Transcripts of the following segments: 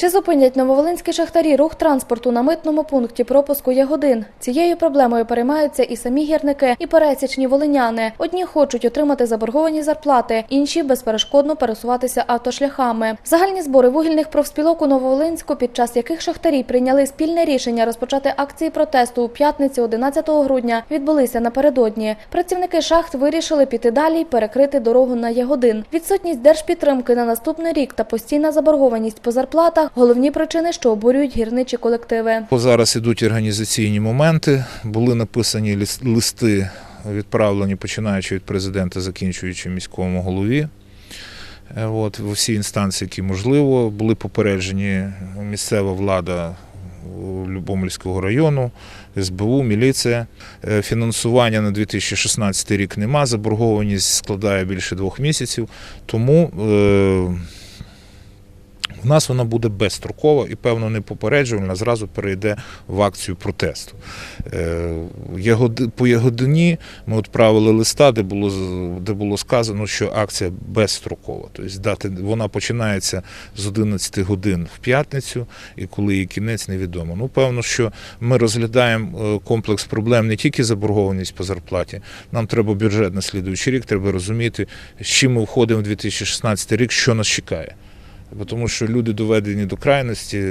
Чи зупинять нововолинські шахтарі рух транспорту на митному пункті пропуску Ягодин? Цією проблемою переймаються і самі гірники, і пересічні волиняни. Одні хочуть отримати заборговані зарплати, інші безперешкодно пересуватися автошляхами. Загальні збори вугільних профспілок у Нововолинську, під час яких шахтарі прийняли спільне рішення розпочати акції протесту у п'ятницю 11 грудня, відбулися напередодні. Працівники шахт вирішили піти далі й перекрити дорогу на Ягодин. Відсутність держпідтримки на наступний рік та постійна заборгованість по зарплатах – головні причини, що обурюють гірничі колективи. Бо Зараз ідуть організаційні моменти. Були написані листи, відправлені починаючи від президента, закінчуючи міському голові. Е, От, в усі інстанції, які можливо, були попереджені місцева влада Любомльського району, СБУ, міліція. Е, Фінансування на 2016 рік нема, заборгованість складає більше двох місяців. Тому у нас вона буде безстрокова і, певно, не попереджувальна, зразу перейде в акцію протесту. Е, По Ягодині ми відправили листа, де було, де було сказано, що акція безстрокова. Тобто дати, вона починається з 11 годин в п'ятницю, і коли її кінець невідомо. Ну, певно, що ми розглядаємо е, комплекс проблем не тільки заборгованість по зарплаті. Нам треба бюджет на слідуючий рік, треба розуміти, з чим ми входимо в 2016 рік, що нас чекає. Тому що люди доведені до крайності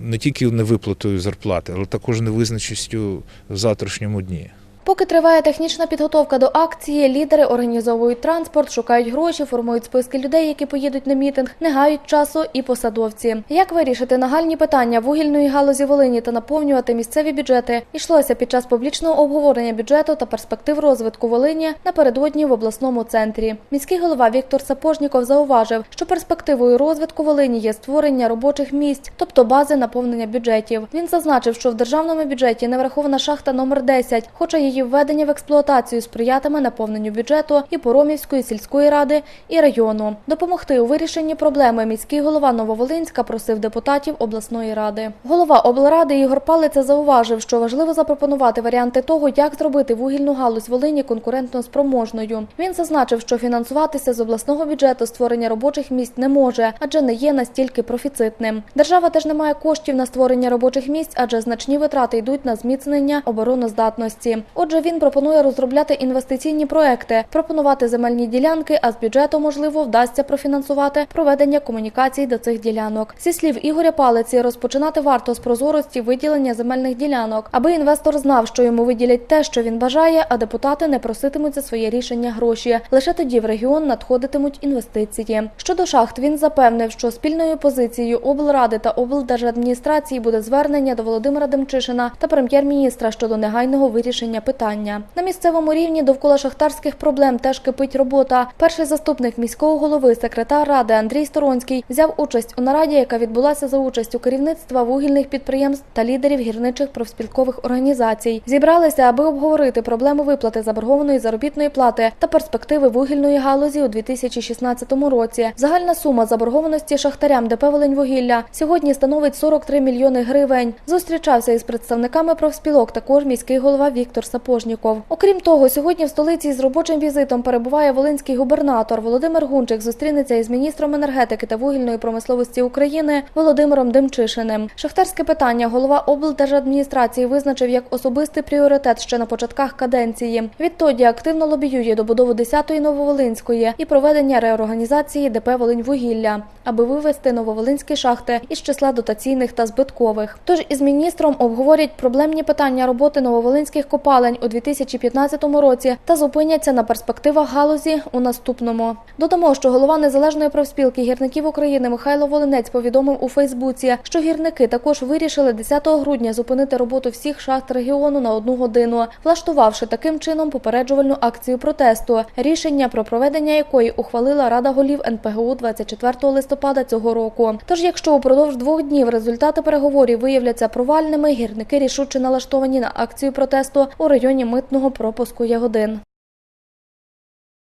не тільки невиплатою зарплати, але також невизначеністю в завтрашньому дні. Поки триває технічна підготовка до акції, лідери організовують транспорт, шукають гроші, формують списки людей, які поїдуть на мітинг, не гають часу і посадовці. Як вирішити нагальні питання вугільної галузі Волині та наповнювати місцеві бюджети, йшлося під час публічного обговорення бюджету та перспектив розвитку Волині напередодні в обласному центрі. Міський голова Віктор Сапожніков зауважив, що перспективою розвитку Волині є створення робочих місць, тобто бази наповнення бюджетів. Він зазначив, що в державному бюджеті не врахована шахта номер 10, хоча її введення в експлуатацію сприятиме наповненню бюджету і Поромівської сільської ради і району. Допомогти у вирішенні проблеми міський голова Нововолинська просив депутатів обласної ради. Голова облради Ігор Палиця зауважив, що важливо запропонувати варіанти того, як зробити вугільну галузь Волині конкурентно спроможною. Він зазначив, що фінансуватися з обласного бюджету створення робочих місць не може, адже не є настільки профіцитним. Держава теж не має коштів на створення робочих місць, адже значні витрати йдуть на зміцнення обороноздатності. Отже, він пропонує розробляти інвестиційні проекти, пропонувати земельні ділянки, а з бюджету можливо вдасться профінансувати проведення комунікацій до цих ділянок. Зі слів Ігоря Палиці, розпочинати варто з прозорості виділення земельних ділянок, аби інвестор знав, що йому виділять те, що він бажає, а депутати не проситимуть за своє рішення гроші. Лише тоді в регіон надходитимуть інвестиції. Щодо шахт, він запевнив, що спільною позицією облради та облдержадміністрації буде звернення до Володимира Демчишина та прем'єр-міністра щодо негайного вирішення питання. На місцевому рівні довкола шахтарських проблем теж кипить робота. Перший заступник міського голови, секретар ради Андрій Сторонський взяв участь у нараді, яка відбулася за участю керівництва вугільних підприємств та лідерів гірничих профспілкових організацій. Зібралися, аби обговорити проблеми виплати заборгованої заробітної плати та перспективи вугільної галузі у 2016 році. Загальна сума заборгованості шахтарям ДП «Волиньвугілля» сьогодні становить 43 мільйони гривень. Зустрічався із представниками профспілок також міський голова Віктор Сапожніков. Окрім того, сьогодні в столиці з робочим візитом перебуває волинський губернатор Володимир Гунчик. Зустрінеться із міністром енергетики та вугільної промисловості України Володимиром Демчишиним. Шахтарське питання голова облдержадміністрації визначив як особистий пріоритет ще на початках каденції. Відтоді активно лобіює добудову 10-ї Нововолинської і проведення реорганізації ДП «Волиньвугілля», аби вивести нововолинські шахти із числа дотаційних та збиткових. Тож із міністром обговорять проблемні питання роботи нововолинських копалень у 2015 році та зупиняться на перспективах галузі у наступному. Додамо, що голова незалежної профспілки гірників України Михайло Волинець повідомив у Фейсбуці, що гірники також вирішили 10 грудня зупинити роботу всіх шахт регіону на одну годину, влаштувавши таким чином попереджувальну акцію протесту, рішення про проведення якої ухвалила Рада голів НПГУ 24 листопада цього року. Тож, якщо упродовж двох днів результати переговорів виявляться провальними, гірники рішуче налаштовані на акцію протесту у районі митного пропуску Ягодин.